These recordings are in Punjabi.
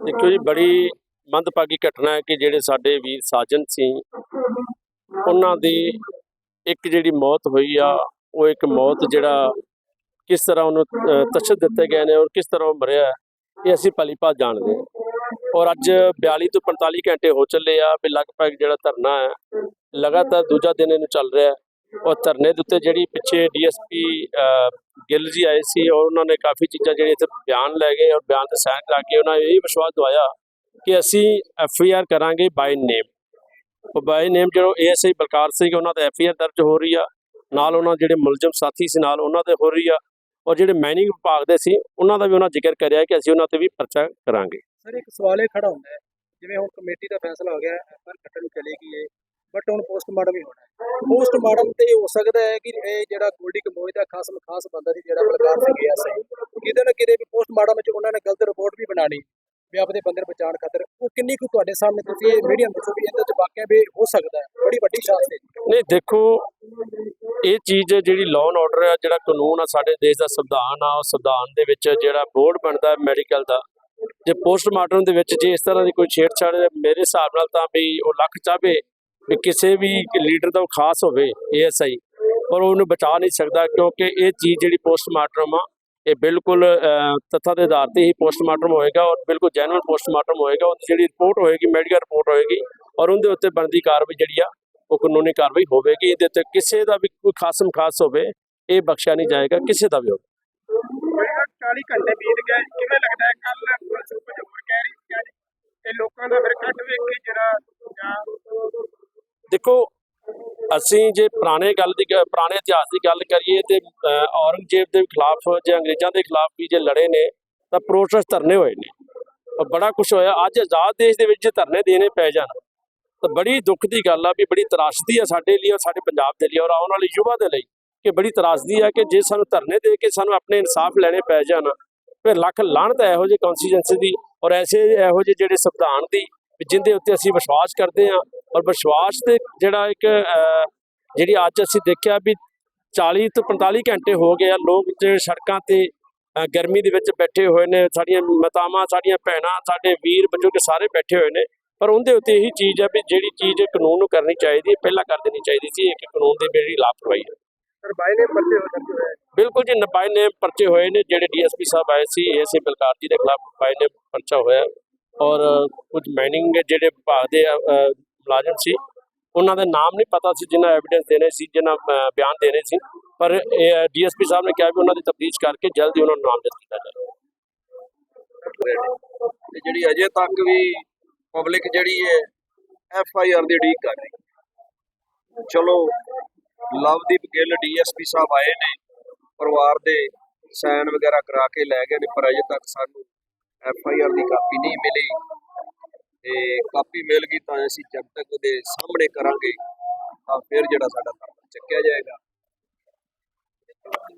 ਦੇਖੋ ਜੀ ਬੜੀ ਮੰਦਭਾਗੀ ਘਟਨਾ ਹੈ ਕਿ ਜਿਹੜੇ ਸਾਡੇ ਵੀਰ ਸਾਜਨ ਸੀ ਉਹਨਾਂ ਦੀ ਇੱਕ ਜਿਹੜੀ ਮੌਤ ਹੋਈ ਆ ਉਹ ਇੱਕ ਮੌਤ ਜਿਹੜਾ ਕਿਸ ਤਰ੍ਹਾਂ ਉਹਨੂੰ ਅਹ, ਤਸ਼ੱਦਦ ਦਿੱਤੇ ਗਏ ਨੇ ਔਰ ਕਿਸ ਤਰ੍ਹਾਂ ਉਹ ਮਰਿਆ ਇਹ ਅਸੀਂ ਭਲੀ ਭਾਤ ਜਾਣਦੇ ਹਾਂ। ਔਰ ਅੱਜ 42 ਤੋਂ 45 ਘੰਟੇ ਹੋ ਚੱਲੇ ਆ ਵੀ ਲਗਭਗ ਜਿਹੜਾ ਧਰਨਾ ਹੈ ਲਗਾਤਾਰ ਦੂਜਾ ਦਿਨ ਇਹਨੂੰ ਚੱਲ ਰਿਹਾ ਔਰ ਧਰਨੇ ਦੇ ਉੱਤੇ ਜਿਹੜੀ ਪਿੱਛੇ ਡੀਐਸਪੀ ਗਿੱਲ ਜੀ ਆਏ ਸੀ ਔਰ ਉਹਨਾਂ ਨੇ ਕਾਫੀ ਚੀਜ਼ਾਂ ਜਿਹੜੀਆਂ ਇੱਥੇ ਬਿਆਨ ਲੈ ਗਏ ਔਰ ਬਿਆਨ ਤੇ ਸਾਈਨ ਕਰਾ ਕੇ ਉਹਨਾਂ ਇਹ ਵਿਸ਼ਵਾਸ ਦਵਾਇਆ ਕਿ ਅਸੀਂ ਐਫ ਆਈ ਆਰ ਕਰਾਂਗੇ ਬਾਈ ਨੇਮ। ਉਹ ਬਾਈ ਨੇਮ ਜਿਹੜਾ ਏਐਸਆਈ ਬਲਕਾਰ ਸਿੰਘ, ਉਹਨਾਂ ਤੇ ਐਫ ਆਈ ਆਰ ਦਰਜ ਹੋ ਰਹੀ ਆ। ਨਾਲ ਉਹਨਾਂ ਜਿਹੜੇ ਮੁਲਜ਼ਮ ਸਾਥੀ ਸੀ, ਨਾਲ ਉਹਨਾਂ ਦੇ ਹੋ ਰਹੀ ਆ। ਔਰ ਜਿਹੜੇ ਮਾਈਨਿੰਗ ਵਿਭਾਗ ਦੇ ਸੀ, ਉਹਨਾਂ ਦਾ ਵੀ ਉਹਨਾਂ ਜ਼ਿਕਰ ਕਰਿਆ ਕਿ ਅਸੀਂ ਉਹਨਾਂ ਤੇ ਵੀ ਪਰਚਾ ਕਰਾਂਗੇ। ਸਰ, ਇੱਕ ਸਵਾਲ ਇਹ ਖੜਾ ਹੁੰਦਾ ਹੈ, ਜਿਵੇਂ ਹੁਣ ਕਮੇਟੀ ਦਾ ਫੈਸਲਾ ਹੋ ਗਿਆ ਐਫਆਰ ਕੱਟਣ ਨੂੰ ਚਲੇ ਬਟ ਹੁਣ ਪੋਸਟਮਾਰਟਮ ਹੀ ਹੋਣਾ ਹੈ। ਪੋਸਟਮਾਰਟਮ ਤੇ ਹੋ ਸਕਦਾ ਹੈ ਕਿ ਇਹ ਜਿਹੜਾ ਗੋਲਡੀ ਕੰਬੋਜ ਦਾ ਖਾਸ ਖਾਸ ਬੰਦਾ ਸੀ, ਜਿਹੜਾ ਬਲਕਾਰ ਸਿੰਘ ਗਿਆ ਸੀ, ਕਿਤੇ ਨਾ ਕਿਤੇ ਵੀ ਪੋਸਟਮਾਰਟਮ ਵਿੱਚ ਉਹਨਾਂ ਨੇ ਗਲਤ ਰਿਪੋਰਟ ਵੀ ਬਣਾਣੀ ਵੀ ਆਪਦੇ ਬੰਦੇ ਬਚਾਉਣ ਖਾਤਰ। ਉਹ ਕਿੰਨੀ ਕੁ ਤੁਹਾਡੇ ਸਾਹਮਣੇ ਤੁਸੀਂ ਇਹ ਮੀਡੀਆ ਦੱਸੋ ਵੀ ਇਹਦੇ ਚ ਵਾਕਿਆ ਵੀ ਹੋ ਸਕਦਾ ਹੈ। ਬੜੀ ਵੱਡੀ ਸ਼ਾਸਤ ਹੈ। ਨਹੀਂ, ਦੇਖੋ, ਇਹ ਚੀਜ਼ ਜਿਹੜੀ ਲਾਅ ਐਂਡ ਆਰਡਰ ਆ, ਜਿਹੜਾ ਕਾਨੂੰਨ ਆ, ਸਾਡੇ ਦੇਸ਼ ਦਾ ਸੰਵਿਧਾਨ ਆ, ਉਹ ਸੰਵਿਧਾਨ ਦੇ ਵਿੱਚ ਜਿਹੜਾ ਬੋਰਡ ਬਣਦਾ ਮੈਡੀਕਲ ਦਾ, ਜੇ ਪੋਸਟਮਾਰਟਮ ਦੇ ਵਿੱਚ ਜੇ ਇਸ ਤਰ੍ਹਾਂ ਦੀ ਕੋਈ ਛੇੜਛਾੜ ਮੇਰੇ ਹਿਸਾਬ ਨਾਲ ਤਾਂ ਵੀ ਉਹ ਲੱਖ ਚਾਹਵੇ। ਵੀ ਕਿਸੇ ਵੀ ਲੀਡਰ ਦਾ ਉਹ ਖਾਸ ਹੋਵੇ ਏਐਸਆਈ ਪਰ ਉਹਨੂੰ ਬਚਾ ਨਹੀਂ ਸਕਦਾ ਕਿਉਂਕਿ ਇਹ ਚੀਜ਼ ਜਿਹੜੀ ਪੋਸਟਮਾਰਟਮ ਆ, ਇਹ ਬਿਲਕੁਲ ਤੱਥਾਂ ਦੇ ਆਧਾਰ ਤੇ ਹੀ ਪੋਸਟਮਾਰਟਮ ਹੋਏਗਾ ਔਰ ਬਿਲਕੁਲ ਜੈਨੂਇਨ ਪੋਸਟਮਾਰਟਮ ਹੋਏਗਾ, ਉਹਦੀ ਜਿਹੜੀ ਰਿਪੋਰਟ ਹੋਏਗੀ ਮੈਡੀਕਲ ਰਿਪੋਰਟ ਹੋਏਗੀ ਔਰ ਉਹਦੇ ਉੱਤੇ ਬਣਦੀ ਕਾਰਵਾਈ ਜਿਹੜੀ ਆ, ਉਹ ਕਾਨੂੰਨੀ ਕਾਰਵਾਈ ਹੋਵੇਗੀ। ਇਹਦੇ ਉੱਤੇ ਕਿਸੇ ਦਾ ਵੀ ਕੋਈ ਖਾਸਮ ਖਾਸ ਹੋਵੇ, ਇਹ ਬਖਸ਼ਿਆ ਨਹੀਂ ਜਾਏਗਾ, ਕਿਸੇ ਦਾ ਵੀ ਹੋਵੇ। 40 ਘੰਟੇ ਬੀਤ ਗਏ, ਕਿਵੇਂ ਲੱਗਦਾ ਹੈ ਕੱਲ ਪੁਲਿਸ ਕੁਝ ਹੋਰ ਕਹਿ ਰਹੀ ਸੀ ਅੱਜ ਇਹ ਲੋਕਾਂ ਦਾ ਫਿਰ ਕੱਟ ਵੇਖ ਕੇ ਜਿਹੜਾ ਜਾਂ ਦੇਖੋ ਅਸੀਂ ਜੇ ਪੁਰਾਣੇ ਗੱਲ ਦੀ ਪੁਰਾਣੇ ਇਤਿਹਾਸ ਦੀ ਗੱਲ ਕਰੀਏ ਤੇ ਔਰੰਗਜ਼ੇਬ ਦੇ ਖਿਲਾਫ ਜਾਂ ਅੰਗਰੇਜ਼ਾਂ ਦੇ ਖਿਲਾਫ ਵੀ ਜੇ ਲੜੇ ਨੇ, ਤਾਂ ਪ੍ਰੋਟੈਸਟ ਧਰਨੇ ਹੋਏ ਨੇ। ਬੜਾ ਕੁਝ ਹੋਇਆ। ਅੱਜ ਆਜ਼ਾਦ ਦੇਸ਼ ਦੇ ਵਿੱਚ ਜੇ ਧਰਨੇ ਦੇਣੇ ਪੈ ਜਾਣ, ਤਾਂ ਬੜੀ ਦੁੱਖ ਦੀ ਗੱਲ ਆ ਵੀ ਬੜੀ ਤਰਾਸਦੀ ਆ ਸਾਡੇ ਲਈ ਔਰ ਸਾਡੇ ਪੰਜਾਬ ਦੇ ਲਈ ਔਰ ਆਉਣ ਵਾਲੇ ਯੁਵਾ ਦੇ ਲਈ ਕਿ ਬੜੀ ਤਰਾਸਦੀ ਆ ਕਿ ਜੇ ਸਾਨੂੰ ਧਰਨੇ ਦੇ ਕੇ ਸਾਨੂੰ ਆਪਣੇ ਇਨਸਾਫ ਲੈਣੇ ਪੈ ਜਾਣ, ਫਿਰ ਲੱਖ ਲਾਹਣਤ ਹੈ ਇਹੋ ਜਿਹੇ ਕਨਸਟੀਟੈਂਸੀ ਦੀ ਔਰ ਐਸੇ ਇਹੋ ਜਿਹੇ ਜਿਹੜੇ ਸੰਵਿਧਾਨ ਦੀ ਵੀ ਜਿੰਦੇ ਉੱਤੇ ਅਸੀਂ ਵਿਸ਼ਵਾਸ ਕਰਦੇ ਹਾਂ ਔਰ ਵਿਸ਼ਵਾਸ ਤੇ ਜਿਹੜਾ ਇੱਕ ਜਿਹੜੀ ਅੱਜ ਅਸੀਂ ਦੇਖਿਆ ਵੀ 40 ਤੋਂ 45 ਘੰਟੇ ਹੋ ਗਏ ਆ ਲੋਕ ਜਿਹੜੇ ਸੜਕਾਂ ਤੇ ਗਰਮੀ ਦੇ ਵਿੱਚ ਬੈਠੇ ਹੋਏ ਨੇ ਸਾਡੀਆਂ ਮਾਤਾਵਾਂ ਸਾਡੀਆਂ ਭੈਣਾਂ ਸਾਡੇ ਵੀਰ ਬਜ਼ੁਰਗ ਸਾਰੇ ਬੈਠੇ ਹੋਏ ਨੇ ਪਰ ਉਹਦੇ ਉੱਤੇ ਇਹੀ ਚੀਜ਼ ਹੈ ਵੀ ਜਿਹੜੀ ਚੀਜ਼ ਕਾਨੂੰਨ ਨੂੰ ਕਰਨੀ ਚਾਹੀਦੀ ਹੈ ਪਹਿਲਾਂ ਕਰ ਦੇਣੀ ਚਾਹੀਦੀ ਸੀ ਇਹ ਕਿ ਕਾਨੂੰਨ ਦੀ ਜਿਹੜੀ ਲਾਪਰਵਾਹੀ ਹੈ। ਸਰ ਬਾਈ ਨੇ ਪੱਤੇ ਹੋ ਜਾਂਦੇ ਹੋਏ ਬਿਲਕੁਲ ਜੀ ਨਬਾਈ ਨੇ ਪਰਚੇ ਹੋਏ ਨੇ ਜਿਹੜੇ ਡੀਐਸਪੀ ਸਾਹਿਬ ਆਏ ਸੀ ਏਸੀ ਬਲਕਾਰ ਜੀ ਦੇ ਖਿਲਾਫ ਬਾਈ ਨੇ ਪਰਚਾ ਹੋਇਆ। ਔਰ ਕੁਝ ਮਾਈਨਿੰਗ ਜਿਹੜੇ ਵਿਭਾਗ ਦੇ ਮੁਲਾਜ਼ਮ ਸੀ। ਉਹਨਾਂ ਦੇ ਨਾਮ ਨਹੀਂ ਪਤਾ ਸੀ ਜਿਨ੍ਹਾਂ ਐਵੀਡੈਂਸ ਦੇਣੇ ਸੀ ਜਿਨ੍ਹਾਂ ਬਿਆਨ ਦੇਣੇ ਸੀ। ਪਰ ਡੀਐਸਪੀ ਸਾਹਿਬ ਨੇ ਕਿਹਾ ਵੀ ਉਹਨਾਂ ਦੀ ਤਫਤੀਸ਼ ਕਰਕੇ ਜਲਦੀ ਉਹਨਾਂ ਨੂੰ ਨਾਮਜ਼ਦ ਕੀਤਾ ਜਾਵੇ। ਜਿਹੜੀ ਅਜੇ ਤੱਕ ਵੀ ਪਬਲਿਕ ਜਿਹੜੀ ਹੈ ਐਫ ਆਈ ਆਰ ਦੀ ਉਡੀਕ ਕਰ ਰਹੀ ਚਲੋ, ਲਵਦੀਪ ਗਿੱਲ ਡੀਐਸਪੀ ਸਾਹਿਬ ਆਏ ਨੇ, ਪਰਿਵਾਰ ਦੇ ਸਾਈਨ ਵਗੈਰਾ ਕਰਾ ਕੇ ਲੈ ਗਏ ਨੇ, ਪਰ ਅਜੇ ਤੱਕ ਸਾਨੂੰ ਐਫ ਆਈ ਆਰ ਦੀ ਕਾਪੀ ਨਹੀਂ ਮਿਲੀ। ਤੇ ਕਾਪੀ ਮਿਲ ਗਈ ਤਾਂ ਅਸੀਂ ਜਦ ਤੱਕ ਉਹਦੇ ਸਾਹਮਣੇ ਕਰਾਂਗੇ, ਤਾਂ ਫਿਰ ਜਿਹੜਾ ਸਾਡਾ ਧਰਨਾ ਚੱਕਿਆ ਜਾਏਗਾ।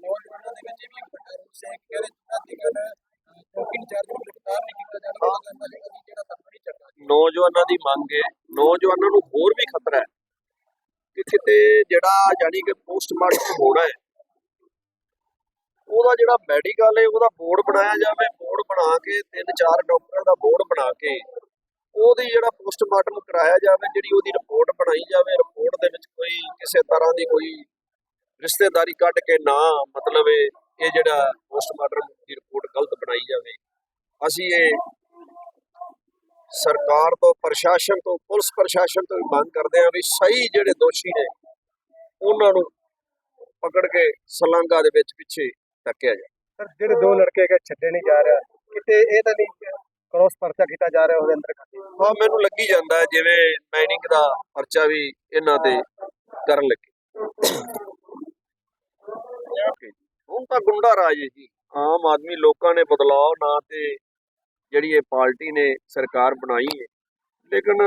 ਨੌਜਵਾਨਾਂ ਦੇ ਵਿੱਚ ਵੀ ਵੱਡਾ ਰੋਸ ਹੈ ਕਿ ਅੱਜ ਕੱਲ ਚੌਕੀ ਇੰਚਾਰਜ ਨੂੰ ਗ੍ਰਿਫਤਾਰ ਨਹੀਂ ਕੀਤਾ ਜਾਣਾ ਉਹਨਾਂ ਦਾ ਜਿਹੜਾ ਧਰਨਾ ਨਹੀਂ ਚੱਕਾ ਨੌਜਵਾਨਾਂ ਦੀ ਮੰਗ ਹੈ ਨੌਜਵਾਨਾਂ ਨੂੰ ਹੋਰ ਵੀ ਖਤਰਾ ਹੈ। ਕਿ ਕਿਤੇ ਜਿਹੜਾ ਜਾਨੀ ਕਿ ਪੋਸਟਮਾਰਟਮ ਹੋਣਾ ਹੈ, ਉਹਦਾ ਜਿਹੜਾ ਮੈਡੀਕਲ ਹੈ ਉਹਦਾ ਬੋਰਡ ਬਣਾਇਆ ਜਾਵੇ ਬੋਰਡ ਬਣਾ ਕੇ, ਤਿੰਨ ਚਾਰ ਡਾਕਟਰਾਂ ਦਾ ਬੋਰਡ ਬਣਾ ਕੇ ਉਹਦੀ ਜਿਹੜਾ ਪੋਸਟਮਾਰਟਮ ਕਰਾਇਆ ਜਾਵੇ, ਜਿਹੜੀ ਉਹਦੀ ਰਿਪੋਰਟ ਬਣਾਈ ਜਾਵੇ ਰਿਪੋਰਟ ਦੇ ਵਿੱਚ ਕੋਈ ਕਿਸੇ ਤਰ੍ਹਾਂ ਦੀ ਕੋਈ ਰਿਸ਼ਤੇਦਾਰੀ ਕੱਢ ਕੇ ਨਾ ਮਤਲਬ ਇਹ ਜਿਹੜਾ ਪੋਸਟਮਾਰਟਮ ਦੀ ਰਿਪੋਰਟ ਗਲਤ ਬਣਾਈ ਜਾਵੇ। ਅਸੀਂ ਇਹ ਸਰਕਾਰ ਤੋਂ, ਪ੍ਰਸ਼ਾਸਨ ਤੋਂ, ਪੁਲਿਸ ਪ੍ਰਸ਼ਾਸਨ ਤੋਂ ਵੀ ਮੰਗ ਕਰਦੇ ਹਾਂ ਵੀ ਸਹੀ ਜਿਹੜੇ ਦੋਸ਼ੀ ਨੇ, ਉਹਨਾਂ ਨੂੰ ਪਕੜ ਕੇ ਸਲਾਂਗਾ ਦੇ ਵਿੱਚ ਪਿੱਛੇ ਧੱਕਿਆ ਜਾਵੇ। ਸਰ, ਜਿਹੜੇ ਦੋ ਲੜਕੇ ਹੈਗੇ, ਛੱਡੇ ਨਹੀਂ ਜਾ ਰਿਹਾ, ਕਿਤੇ ਇਹ ਤਾਂ ਨਹੀਂ ਕ੍ਰੋਸ ਪਰਚਾ ਕੀਤਾ ਜਾ ਰਿਹਾ ਉਹਦੇ ਅੰਦਰ ਖਾਤੇ ਹਾਂ ਮੈਨੂੰ ਲੱਗੀ ਜਾਂਦਾ ਜਿਵੇਂ ਮਾਈਨਿੰਗ ਦਾ ਪਰਚਾ ਵੀ ਇਹਨਾਂ ਤੇ ਕਰਨ ਲੱਗੇ। ਹੁਣ ਤਾਂ ਗੁੰਡਾ ਰਾਜ ਹੈ ਜੀ। ਆਮ ਆਦਮੀ ਲੋਕਾਂ ਨੇ ਬਦਲਾਅ ਨਾ ਤੇ ਜਿਹੜੀ ਇਹ ਪਾਰਟੀ ਨੇ ਸਰਕਾਰ ਬਣਾਈ ਹੈ ਲੇਕਿਨ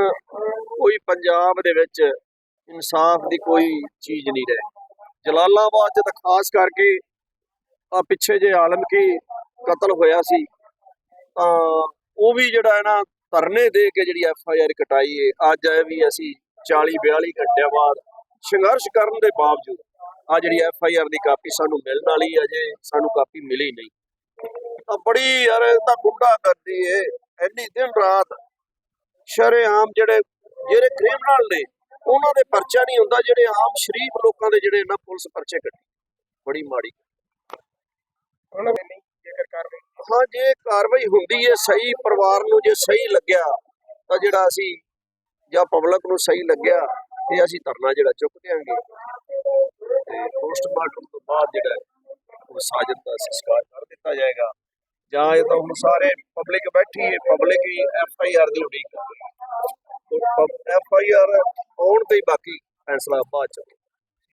ਕੋਈ ਪੰਜਾਬ ਦੇ ਵਿੱਚ ਇਨਸਾਫ ਦੀ ਕੋਈ ਚੀਜ਼ ਨਹੀਂ ਰਹੀ। ਜਲਾਲਾਬਾਦ 'ਚ ਤਾਂ ਖਾਸ ਕਰਕੇ ਆ ਪਿੱਛੇ ਜੇ ਆਲਮ ਕੀ ਕਤਲ ਹੋਇਆ ਸੀ ਤਾਂ ਉਹ ਵੀ ਜਿਹੜਾ ਨਾ ਧਰਨੇ ਦੇ ਕੇ ਜਿਹੜੀ ਐਫ ਆਈ ਆਰ ਕਟਾਈ ਹੈ ਅੱਜ ਇਹ ਵੀ ਅਸੀਂ 40 42 ਘੰਟਿਆਂ ਬਾਅਦ ਸੰਘਰਸ਼ ਕਰਨ ਦੇ ਬਾਵਜੂਦ ਆ ਜਿਹੜੀ ਐਫ ਆਈ ਆਰ ਦੀ ਕਾਪੀ ਸਾਨੂੰ ਮਿਲਣ ਵਾਲੀ ਅਜੇ ਸਾਨੂੰ ਕਾਪੀ ਮਿਲੀ ਨਹੀਂ। ਤਾਂ ਬੜੀ ਯਾਰ ਤਾਂ ਗੁੰਡਾ ਕਰਦੀ ਏ। ਇੰਨੀ ਦਿਨ ਰਾਤ ਸ਼ਰੇਆਮ ਜਿਹੜੇ ਜਿਹੜੇ ਕ੍ਰਿਮੀਨਲ ਨੇ, ਉਹਨਾਂ ਦੇ ਪਰਚਾ ਨਹੀਂ ਹੁੰਦਾ, ਜਿਹੜੇ ਆਮ ਸ਼ਰੀਫ ਲੋਕਾਂ ਦੇ ਜਿਹੜੇ ਨਾ ਪੁਲਿਸ ਪਰਚੇ ਕੱਢੀ। ਬੜੀ ਮਾੜੀ ਉਹਨਾਂ ਨੇ ਜੇਕਰ ਕਾਰਵਾਈ ਹਾਂ, ਜੇ ਕਾਰਵਾਈ ਹੁੰਦੀ ਹੈ ਸਹੀ ਪਰਿਵਾਰ ਨੂੰ ਜੇ ਸਹੀ ਲੱਗਿਆ, ਤਾਂ ਜਿਹੜਾ ਅਸੀਂ ਜਾਂ ਪਬਲਿਕ ਨੂੰ ਸਹੀ ਲੱਗਿਆ ਤੇ ਅਸੀਂ ਧਰਨਾ ਜਿਹੜਾ ਚੁੱਕ ਦਿਆਂਗੇ। ਤੇ ਪੋਸਟਮਾਰਟਮ ਤੋਂ ਬਾਅਦ ਜਿਹੜਾ ਉਹ ਸਾਜਨ ਦਾ ਸੰਸਕਾਰ ਕਰ ਦਿੱਤਾ ਜਾਏਗਾ। ਜਾਂ ਇਹ ਤਾਂ ਹੁਣ ਸਾਰੇ ਪਬਲਿਕ ਬੈਠੀ ਹੈ, ਪਬਲਿਕ ਹੀ ਐਫ ਆਈ ਆਰ ਦੀ ਉਡੀਕ ਕਰ ਰਹੀ ਹੈ। ਐਫ ਆਈ ਆਰ ਆਉਣ ਤੇ ਹੀ ਬਾਕੀ ਫੈਸਲਾ ਬਾਅਦ ਚ